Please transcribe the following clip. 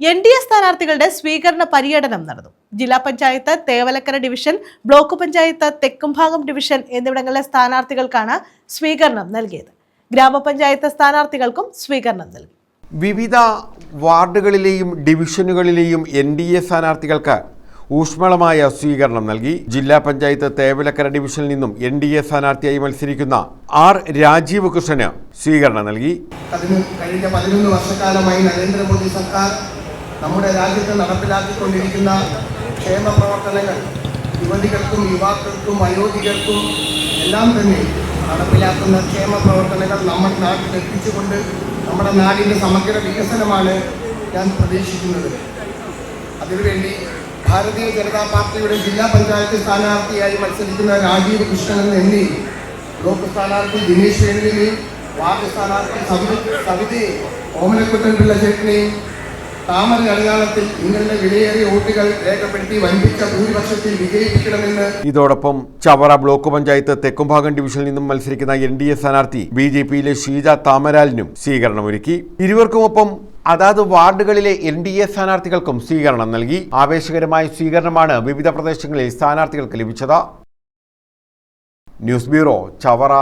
N D A സ്ഥാനാർത്ഥികളുടെ സ്വീകരണ പര്യടനം നടന്നു. ജില്ലാ panchayat Thevalakkara division block panchayat Thekkumbhagam division എന്നിവിടങ്ങളിലെ സ്ഥാനാർത്ഥികൾക്കാണ് സ്വീകരണം നൽകിയത്. ഗ്രാമപഞ്ചായത്ത് സ്ഥാനാർത്ഥികൾക്കും സ്വീകരണം നൽകി. വിവിധ വാർഡുകളിലെയും ഡിവിഷനുകളിലെയും എൻ ഡി എ സ്ഥാനാർത്ഥികൾക്ക് ഊഷ്മളമായ സ്വീകരണം നൽകി. ജില്ലാ പഞ്ചായത്ത് തേവലക്കര ഡിവിഷനിൽ നിന്നും എൻ ഡി എ സ്ഥാനാർത്ഥിയായി മത്സരിക്കുന്ന ആർ രാജീവ് കൃഷ്ണന് സ്വീകരണം നൽകി. കഴിഞ്ഞ പതിനൊന്ന് വർഷക്കാലമായി നരേന്ദ്രമോദി സർക്കാർ നമ്മുടെ രാജ്യത്ത് നടപ്പിലാക്കിക്കൊണ്ടിരിക്കുന്ന ക്ഷേമ പ്രവർത്തനങ്ങൾ യുവതികൾക്കും യുവാക്കൾക്കും വയോധികർക്കും എല്ലാം തന്നെ നടപ്പിലാക്കുന്ന ക്ഷേമ പ്രവർത്തനങ്ങൾ നമ്മുടെ നാട്ടിൽ എത്തിച്ചുകൊണ്ട് നമ്മുടെ നാടിന്റെ സമഗ്ര വികസനമാണ് ഞാൻ പ്രതീക്ഷിക്കുന്നത്. അതിനുവേണ്ടി ഭാരതീയ ജനതാ പാർട്ടിയുടെ ജില്ലാ പഞ്ചായത്ത് സ്ഥാനാർത്ഥിയായി മത്സരിക്കുന്ന രാജീവ് കൃഷ്ണൻ എന്നീ ബ്ലോക്ക് സ്ഥാനാർത്ഥി ദിനേശ് വേണുവിനെയും വാർഡ് സ്ഥാനാർത്ഥി സവിത സവിതയെ ഓമനക്കുട്ടൻ പിള്ള താമര അടയാളത്തിൽ നിങ്ങളുടെ വിലയേറിയ വോട്ടുകൾ രേഖപ്പെടുത്തി വൻപിച്ച ഭൂരിപക്ഷത്തിൽ വിജയിപ്പിക്കണമെന്ന് ഇതോടൊപ്പം ചവറ ബ്ലോക്ക് പഞ്ചായത്ത് തെക്കുംഭാഗം ഡിവിഷനിൽ നിന്നും മത്സരിക്കുന്ന എൻ ഡി എ സ്ഥാനാർത്ഥി ബി ജെ പിയിലെ ഷീജ താമരാലിനും സ്വീകരണമൊരുക്കി. ഇരുവർക്കുമൊപ്പം അതാത് വാർഡുകളിലെ എൻ ഡി എ സ്ഥാനാർത്ഥികൾക്കും സ്വീകരണം നൽകി. ആവേശകരമായ സ്വീകരണമാണ് വിവിധ പ്രദേശങ്ങളിൽ സ്ഥാനാർത്ഥികൾക്ക് ലഭിച്ചത്. News bureau Chavara.